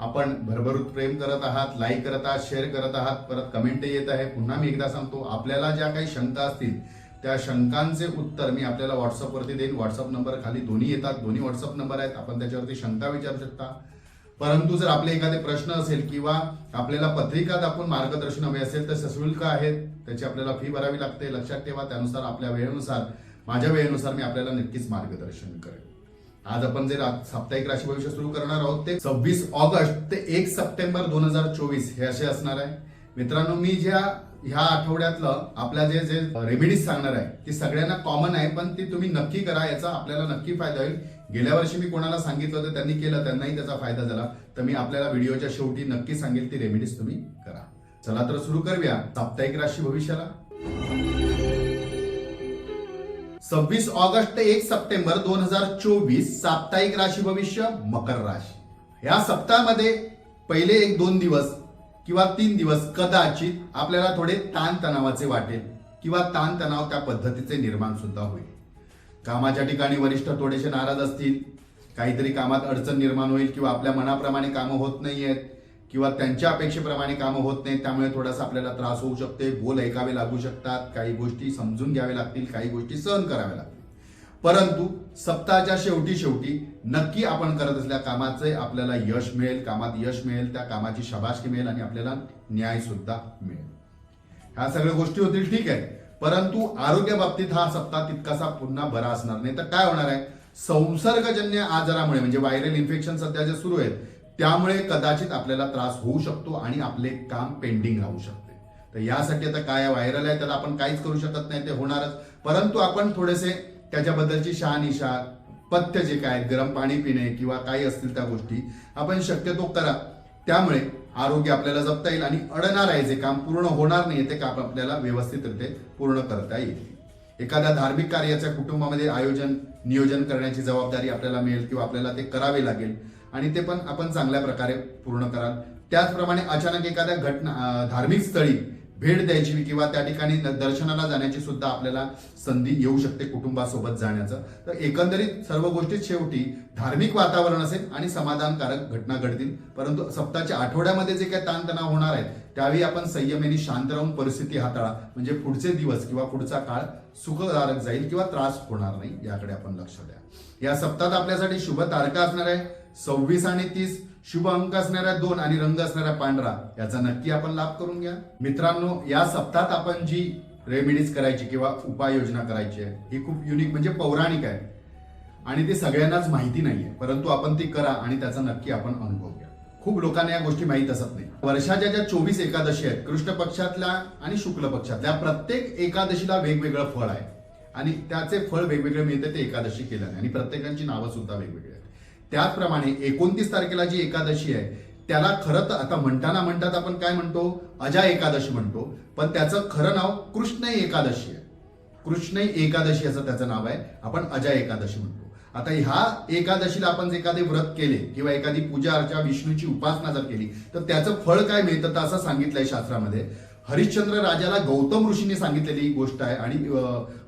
आपण भरभरूत प्रेम करत आहात लाईक करत आहात शेअर करत आहात परत कमेंट येत आहे. पुन्हा मी एकदा सांगतो आपल्याला ज्या काही शंका असतील त्या शंकांचे उत्तर मी आपल्याला व्हॉट्सअपवरती देईन. व्हॉट्सअप नंबर खाली दोन्ही येतात. दोन्ही व्हॉट्सअप नंबर आहेत. आपण त्याच्यावरती शंका विचारू शकता. परंतु जर आपले एखादे प्रश्न असेल किंवा आपल्याला पत्रिका दाखवून मार्गदर्शन हवे असेल तर सशुल्क आहेत. त्याची आपल्याला फी भरावी लागते. लक्षात ठेवा. त्यानुसार आपल्या वेळेनुसार माझ्या वेळेनुसार मी आपल्याला नक्कीच मार्गदर्शन करेन. आज आपण जे साप्ताहिक राशी भविष्य सुरू करणार आहोत ते सव्वीस ऑगस्ट ते एक सप्टेंबर दोन हजार चोवीस हे असे असणार आहे. मित्रांनो मी ज्या ह्या आठवड्यातलं आपल्या जे जे रेमेडीज सांगणार आहे ती सगळ्यांना कॉमन आहे पण ती तुम्ही नक्की करा याचा आपल्याला नक्की फायदा होईल. गेल्या वर्षी मी कोणाला सांगितलं होतं त्यांनी केलं त्यांनाही त्याचा फायदा झाला. तर मी आपल्याला व्हिडिओच्या शेवटी नक्की सांगेल ती रेमेडीज तुम्ही करा. चला तर सुरू करूया साप्ताहिक राशी भविष्याला सव्वीस ऑगस्ट ते एक सप्टेंबर दोन हजार चोवीस साप्ताहिक राशी भविष्य मकर राशी. या सप्ताहामध्ये पहिले एक दोन दिवस किंवा तीन दिवस कदाचित आपल्याला थोडे ताणतणावाचे वाटेल किंवा ताणतणाव त्या पद्धतीचे निर्माण सुद्धा होईल. कामाच्या ठिकाणी वरिष्ठ थोडेसे नाराज असतील काहीतरी कामात अडचण निर्माण होईल किंवा आपल्या मनाप्रमाणे कामं होत नाही आहेत किंवा त्यांच्या अपेक्षेप्रमाणे कामं होत नाहीत त्यामुळे थोडासा आपल्याला त्रास होऊ शकते बोल ऐकावे लागू शकतात काही गोष्टी समजून घ्यावे लागतील काही गोष्टी सहन कराव्या लागतील. परंतु सप्ताहाच्या शेवटी शेवटी नक्की आपण करत असल्या कामाचे आपल्याला यश मिळेल कामात यश मिळेल त्या कामाची शबाशकी मिळेल आणि आपल्याला न्याय सुद्धा मिळेल. ह्या सगळ्या गोष्टी होतील ठीक आहे. परंतु आरोग्य बाबतीत हा सप्ताह तितकासा पुन्हा बरा असणार नाही. तर काय होणार आहे? संसर्गजन्य आजारामुळे म्हणजे व्हायरल इन्फेक्शन सध्या जे सुरू आहेत त्यामुळे कदाचित आपल्याला त्रास होऊ शकतो आणि आपले काम पेंडिंग राहू शकते. तर यासाठी आता काय व्हायरल आहे त्याला आपण काहीच करू शकत नाही ते होणारच. परंतु आपण थोडेसे त्याच्याबद्दलची शहानिशा पथ्य जे काय आहेत, गरम पाणी पिणे किंवा काही असतील त्या गोष्टी आपण शक्यतो करा. त्यामुळे आरोग्य आपल्याला जपता येईल आणि अडणार आहे जे काम पूर्ण होणार नाही ते काम आपल्याला व्यवस्थितरित्या पूर्ण करता येईल. एखाद्या धार्मिक कार्याच्या कुटुंबामध्ये आयोजन नियोजन करण्याची जबाबदारी आपल्याला मिळेल किंवा आपल्याला ते करावे लागेल. आणि ते पण आपण चांगल्या प्रकारे पूर्ण कराल. त्याचप्रमाणे अचानक एखाद्या घटना धार्मिक स्थळी भेट द्यायची किंवा त्या ठिकाणी दर्शनाला जाण्याची सुद्धा आपल्याला संधी येऊ शकते कुटुंबासोबत जाण्याचं. तर एकंदरीत सर्व गोष्टी शेवटी धार्मिक वातावरण असेल आणि समाधानकारक घटना घडतील. परंतु सप्ताहाच्या आठवड्यामध्ये जे काही ताणतणाव होणार आहेत त्यावेळी आपण संयमेने शांत राहून परिस्थिती हाताळा. म्हणजे पुढचे दिवस किंवा पुढचा काळ सुखकारक जाईल किंवा त्रास होणार नाही याकडे आपण लक्ष द्या. या सप्ताहात आपल्यासाठी शुभ तारका असणार आहे. सव्वीस आणि तीस शुभ अंक असणाऱ्या दोन आणि रंग असणाऱ्या पांढरा याचा नक्की आपण लाभ करून घ्या. मित्रांनो या सप्ताहात आपण जी रेमेडीज करायची किंवा उपाययोजना करायची आहे ही खूप युनिक म्हणजे पौराणिक आहे. आणि ती सगळ्यांनाच माहिती नाहीये परंतु आपण ती करा आणि त्याचा नक्की आपण अनुभव घ्या. खूप लोकांना या गोष्टी माहीत असत नाही. वर्षाच्या ज्या चोवीस एकादशी आहेत कृष्ण पक्षातल्या आणि शुक्ल पक्षातल्या प्रत्येक एकादशीला वेगवेगळं फळ आहे. आणि त्याचे फळ वेगवेगळे मिळते ते एकादशी केल्याने. आणि प्रत्येकांची नावं सुद्धा वेगवेगळी आहेत. त्याचप्रमाणे एकोणतीस तारखेला जी एकादशी आहे त्याला खरं तर आता म्हणताना म्हणतात आपण काय म्हणतो? अजा एकादशी म्हणतो. पण त्याचं खरं नाव कृष्ण एकादशी आहे. कृष्ण एकादशी असं त्याचं नाव आहे. आपण अजा एकादशी म्हणतो. आता ह्या एकादशीला आपण जर एखादे व्रत केले किंवा एखादी पूजा अर्चा विष्णूची उपासना जर केली तर त्याचं फळ काय मिळतं तर असं सांगितलंय शास्त्रामध्ये. हरिश्चंद्र राजाला गौतम ऋषीने सांगितलेली ही गोष्ट आहे आणि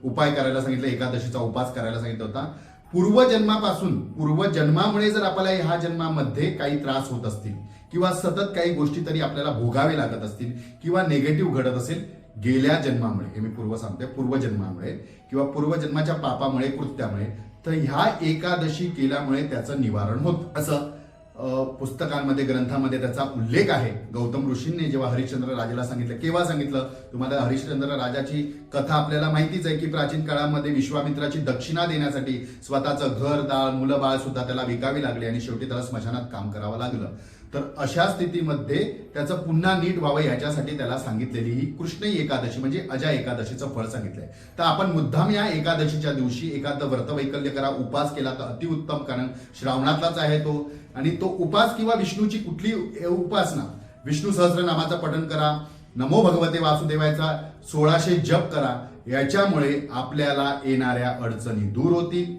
उपाय करायला सांगितलं एकादशीचा उपास करायला सांगितलं होता. पूर्वजन्मापासून पूर्वजन्मामुळे जर आपल्याला ह्या जन्मामध्ये काही त्रास होत असतील किंवा सतत काही गोष्टी तरी आपल्याला भोगावे लागत असतील किंवा निगेटिव्ह घडत असेल गेल्या जन्मामुळे हे मी पूर्व सांगते पूर्वजन्मामुळे किंवा पूर्वजन्माच्या पापामुळे कृत्यामुळे तर ह्या एकादशी केल्यामुळे त्याचं निवारण होत. असं पुस्तकांमध्ये ग्रंथामध्ये त्याचा उल्लेख आहे. गौतम ऋषींनी जेव्हा हरिश्चंद्र राजाला सांगितलं केव्हा सांगितलं? तुम्हाला हरिश्चंद्र राजाची कथा आपल्याला माहितीच आहे की प्राचीन काळामध्ये विश्वामित्राची दक्षिणा देण्यासाठी स्वतःचं घर दाळ मुलं बाळ सुद्धा त्याला विकावी लागली आणि शेवटी त्याला स्मशानात काम करावं लागलं. तर अशा स्थितीमध्ये त्याचं पुन्हा नीट व्हावं याच्यासाठी त्याला सांगितलेली ही कृष्ण एकादशी म्हणजे अजा एकादशीचं फळ सांगितलंय. तर आपण मुद्दाम या एकादशीच्या दिवशी एखादं व्रत वैकल्य करा उपास केला तर अतिउत्तम कारण श्रावणातलाच आहे तो. आणि तो उपास किंवा विष्णूची कुठली उपासना विष्णू सहस्रनामाचं पठण करा नमो भगवते वासुदेवाचा सोळाशे जप करा याच्यामुळे आपल्याला येणाऱ्या अडचणी दूर होतील.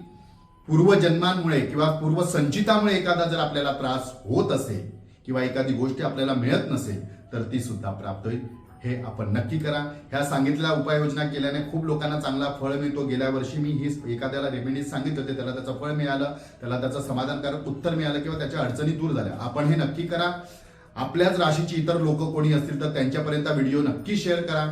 पूर्वजन्मांमुळे किंवा पूर्वसंचितामुळे एखादा जर आपल्याला त्रास होत असेल किंवा एखादी गोष्ट आपल्याला मिळत नसेल तर ती सुद्धा प्राप्त होईल. हे आपण नक्की करा. ह्या सांगितलेल्या उपाययोजना केल्याने खूप लोकांना चांगला फळ मिळतो. गेल्या वर्षी मी ही एखाद्याला रेमेडीज सांगितलं होते. त्याला त्याचं फळ मिळालं. त्याला त्याचं समाधानकारक उत्तर मिळालं किंवा त्याच्या अडचणी दूर झाल्या. आपण हे नक्की करा. आपल्याच राशीची इतर लोक कोणी असतील तर त्यांच्यापर्यंत व्हिडिओ नक्की शेअर करा.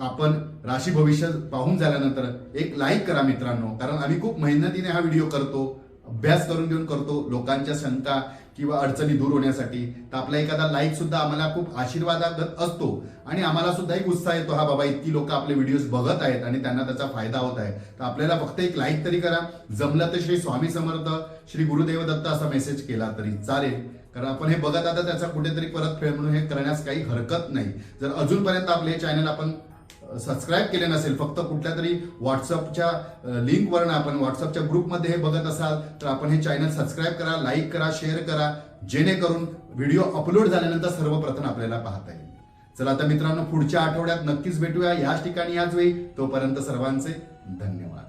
आपण राशी भविष्य पाहून झाल्यानंतर एक लाईक करा मित्रांनो. कारण आम्ही खूप मेहनतीने हा व्हिडिओ करतो. अभ्यास करून घेऊन करतो लोकांच्या शंका किंवा अडचणी दूर होण्यासाठी तर आपला एखादा लाईक सुद्धा आम्हाला खूप आशीर्वादागत असतो आणि आम्हाला सुद्धा एक उत्साह येतो हा बाबा इतकी लोक आपले व्हिडिओज बघत आहेत आणि त्यांना त्याचा फायदा होत आहे. तर आपल्याला फक्त एक लाईक तरी करा. जमलं तर श्री स्वामी समर्थ श्री गुरुदेव दत्त असा मेसेज केला तरी चालेल. कारण आपण हे बघत आता त्याचा कुठेतरी परतफेड म्हणून हे करण्यास काही हरकत नाही. जर अजूनपर्यंत आपले चॅनल आपण सबस्क्राईब केले नसेल फक्त कुठल्या तरी व्हॉट्सअपच्या लिंकवरनं आपण व्हॉट्सअपच्या ग्रुपमध्ये हे बघत असाल तर आपण हे चॅनल सबस्क्राईब करा लाईक करा शेअर करा जेणेकरून व्हिडिओ अपलोड झाल्यानंतर सर्वप्रथम आपल्याला पाहता येईल. चला आता मित्रांनो पुढच्या आठवड्यात नक्कीच भेटूया. याच ठिकाणी याच वेळी. तोपर्यंत सर्वांचे धन्यवाद.